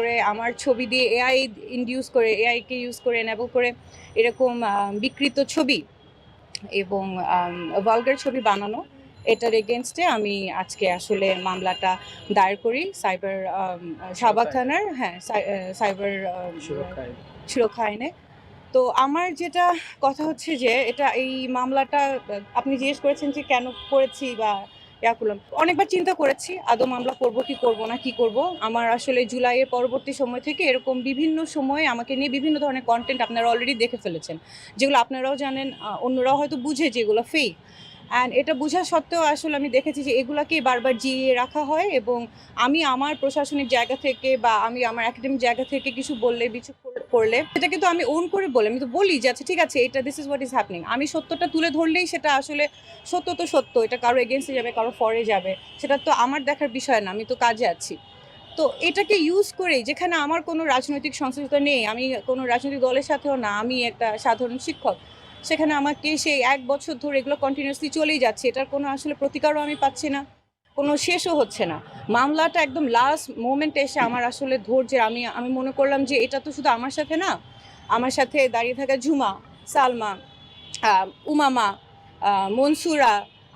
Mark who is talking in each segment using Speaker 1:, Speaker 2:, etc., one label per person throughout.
Speaker 1: করে আমার ছবি দিয়ে এআই ইন্ডিউস করে এআইকে ইউজ করে এনেবল করে এরকম বিকৃত ছবি এবং ভালগার ছবি বানানো এটার এগেনস্টে আমি আজকে আসলে মামলাটা দায়ের করি। সাইবার শাহবাগ থানার হ্যাঁ সাইবার সুরক্ষা আইনে। তো আমার যেটা কথা হচ্ছে যে এটা এই মামলাটা আপনি জিজ্ঞেস করেছেন যে কেন করেছি বা ইয়া অনেকবার চিন্তা করেছি, আদৌ মামলা করব, কি করব না, কি করব। আমার আসলে জুলাইয়ের পরবর্তী সময় থেকে এরকম বিভিন্ন সময়ে আমাকে নিয়ে বিভিন্ন ধরনের কন্টেন্ট আপনারা অলরেডি দেখে ফেলেছেন। যেগুলো আপনারাও জানেন অন্যরাও হয়তো বুঝে যেগুলো ফেক অ্যান্ড এটা বোঝা সত্ত্বেও আসলে আমি দেখেছি যে এগুলাকেই বারবার জিয়ে রাখা হয় এবং আমি আমার প্রশাসনিক জায়গা থেকে বা আমি আমার একাডেমিক জায়গা থেকে কিছু বললে, কিছু করলে, সেটা কিন্তু আমি ওন করে বলি, আমি তো বলি যে আচ্ছা ঠিক আছে, এটা this is what is happening আমি সত্যটা তুলে ধরলেই সেটা আসলে সত্য তো সত্য, এটা কারও এগেনস্টে যাবে, কারও ফরে যাবে, সেটা তো আমার দেখার বিষয় না, আমি তো কাজে আছি। তো এটাকে ইউজ করে যেখানে আমার কোনো রাজনৈতিক সংশ্লিষ্টতা নেই, আমি কোনো রাজনৈতিক দলের সাথেও না, আমি একটা সাধারণ শিক্ষক, সেখানে আমাকে সেই এক বছর ধরে এগুলো কন্টিনিউসলি চলেই যাচ্ছে, এটার কোনো আসলে প্রতিকারও আমি পাচ্ছি না। কোনো শেষও হচ্ছে না। মামলাটা একদম লাস্ট মোমেন্টে এসে আমার আসলে ধৈর্যের, আমি আমি মনে করলাম যে এটা তো শুধু আমার সাথে না, আমার সাথে দাঁড়িয়ে থাকা ঝুমা, সালমা উমামা মনসুরা,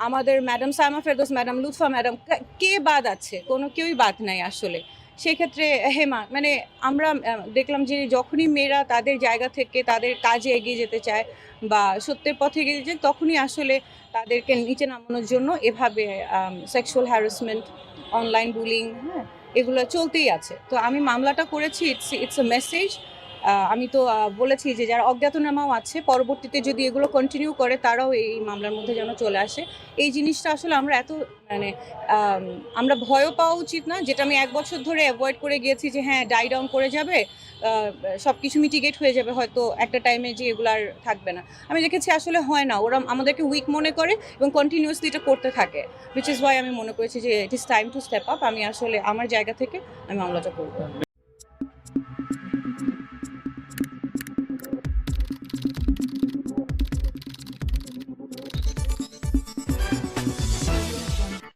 Speaker 1: আমাদের madam Saima Ferdous madam Lutfa madam কে বাদ আছে? কোনো কেউই বাদ নাই আসলে। সেক্ষেত্রে হেমা মানে আমরা দেখলাম যে যখনই মেয়েরা তাদের জায়গা থেকে তাদের কাজে এগিয়ে যেতে চায় বা সত্যের পথে এগিয়ে যেতে চায়, তখনই আসলে তাদেরকে নিচে নামানোর জন্য এভাবে সেক্সুয়াল হ্যারাসমেন্ট অনলাইন বুলিং হ্যাঁ এগুলো চলতেই আছে। তো আমি মামলাটা করেছি ইটস ইটস এ মেসেজ আমি তো বলেছি যে যারা অজ্ঞাতনামাও আছে, পরবর্তীতে যদি এগুলো কন্টিনিউ করে, তারাও এই মামলার মধ্যে যেন চলে আসে। এই জিনিসটা আসলে আমরা এত মানে আমরা ভয়ও পাওয়া উচিত না, যেটা আমি এক বছর ধরে অ্যাভয়েড করে গিয়েছি যে হ্যাঁ ডাই ডাউন করে যাবে সব কিছু মিটিগেট হয়ে যাবে, হয়তো একটা টাইমে যে এগুলো আর থাকবে না। আমি দেখেছি আসলে হয় না, ওরা আমাদেরকে উইক মনে করে এবং কন্টিনিউয়াসলি এটা করতে থাকে উইচ ইজ ওয়াই আমি মনে করেছি যে it is time to step up আমি আসলে আমার জায়গা থেকে আমি মামলাটা করব।